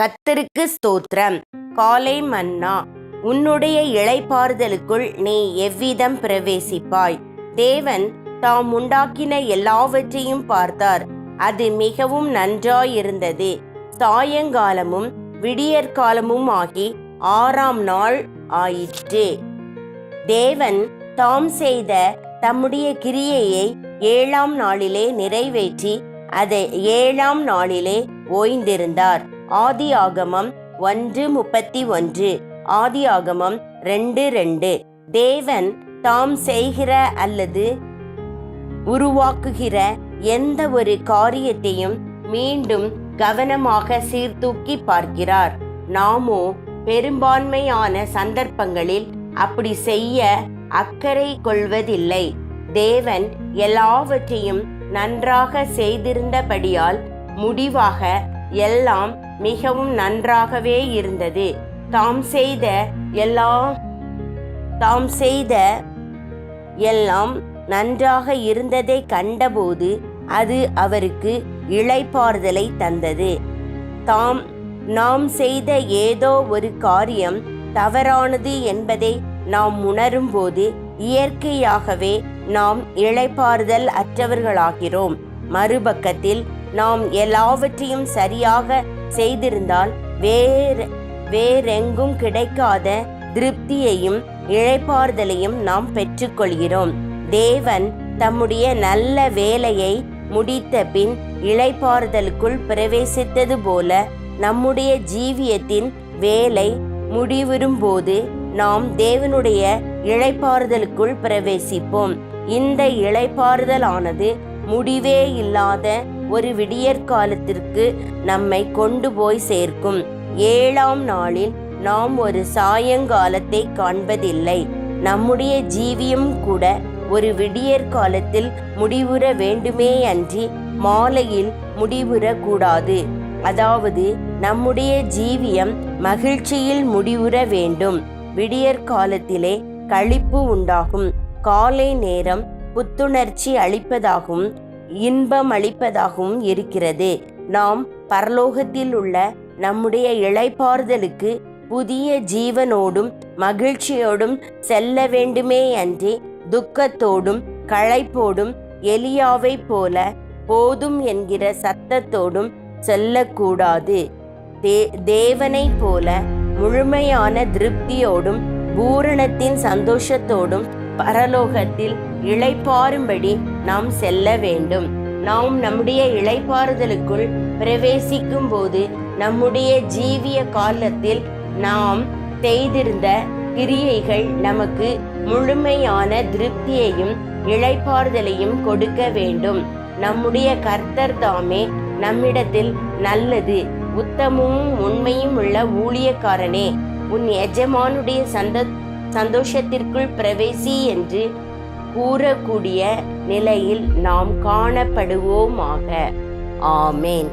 கத்தருக்கு ஸ்தோத்திரம். காலை மன்னா உன்னுடைய இளைப்பாறுதலுக்குள் நீ எவ்விதம் பிரவேசிப்பாய்? தேவன் தாம் உண்டாக்கின எல்லாவற்றையும் பார்த்தார். அது மிகவும் நன்றாயிருந்தது. சாயங்காலமும் விடியற்காலமும் ஆகி ஆறாம் நாள் ஆயிற்று. தேவன் தாம் செய்த தம்முடைய கிரியையை ஏழாம் நாளிலே நிறைவேற்றி அதை ஏழாம் நாளிலே ஓய்ந்திருந்தார். ஆதி ஆகமம் ஒன்று முப்பத்தி ஒன்று. ஆதி ஆகமம் ரெண்டு ரெண்டு. தேவன் தாம் செய்கிற அல்லது உருவாக்குகிற எந்த ஒரு காரியத்தையும் மீண்டும் கவனமாக சீர்தூக்கி பார்க்கிறார். நாமோ பெரும்பான்மையான சந்தர்ப்பங்களில் அப்படி செய்ய அக்கறை கொள்வதில்லை. தேவன் எல்லாவற்றையும் நன்றாக செய்திருந்தபடியால் முடிவாக எல்லாம் மிகவும் நன்றாகவே இருந்தது. தாம் செய்த எல்லா தாம் செய்த எல்லாம் நன்றாக இருந்ததை கண்டபோது அது அவருக்கு இளைப்பாறுதலை தந்தது. தாம் நாம் செய்த ஏதோ ஒரு காரியம் தவறானது என்பதை நாம் உணரும்போது இயற்கையாகவே நாம் இழைப்பாறுதல் அற்றவர்களாகிறோம். மறுபக்கத்தில் நாம் எல்லாவற்றையும் சரியாக செய்திருந்தால் வேற வேறெங்கும் கிடைக்காத திருப்தியையும் இழைப்பார்தலையும் நாம் பெற்றுக்கொள்கிறோம். தேவன் தம்முடைய நல்ல வேலையை முடித்த பின் இளைப்பாறுதலுக்குள் பிரவேசித்தது போல நம்முடைய ஜீவியத்தின் வேலை முடிவுறும்போது நாம் தேவனுடைய இழைப்பாறுதலுக்குள் பிரவேசிப்போம். இந்த இழைப்பாறுதலானது முடிவே இல்லாத ஒரு விடியற்காலத்திற்கு நம்மை கொண்டு போய் சேர்க்கும். ஏழாம் நாளில் நாம் ஒரு சாயங்காலத்தை காண்பதில்லை. நம்முடைய ஜீவியம் கூட ஒரு விடியற்காலத்தில் முடிவுற வேண்டுமே அன்றி மாலையில் முடிவுறக்கூடாது. அதாவது நம்முடைய ஜீவியம் மகிழ்ச்சியில் முடிவுற வேண்டும். விடியற்காலத்திலே கழிப்பு உண்டாகும். காலை நேரம் புத்துணர்ச்சி அளிப்பதாகவும் இன்பமளிப்பதாகவும் இருக்கிறது. நாம் பரலோகத்தில் உள்ள நம்முடைய இளைப்பாறுதலுக்கு புதிய ஜீவனோடும் மகிழ்ச்சியோடும் செல்ல வேண்டுமே அன்றி துக்கத்தோடும் களைப்போடும் எலியாவை போல போதும் என்கிற சத்தத்தோடும் செல்லக்கூடாது. தே தேவனைப் போல முழுமையான திருப்தியோடும் பூரணத்தின் சந்தோஷத்தோடும் பரலோகத்தில் இளைப்பாறும்படி நாம் செல்ல வேண்டும். நாம் நம்முடைய இளைப்பாறுதலுக்குள் பிரவேசிக்கும் போது நம்முடைய ஜீவிய காலத்தில் நாம் செய்திருந்த கிரியைகள் நமக்கு முழுமையான திருப்தியையும் இழைப்பாறுதலையும் கொடுக்க வேண்டும். நம்முடைய கர்த்தர் தாமே நம்மிடத்தில் நல்லது உத்தமும் உண்மையும் உள்ள ஊழியக்காரனே. உன் எஜமானுடைய சந்த சந்தோஷத்திற்குள் பிரவேசி என்று கூறக்கூடிய நிலையில் நாம் காணப்படுவோமாக. ஆமேன்.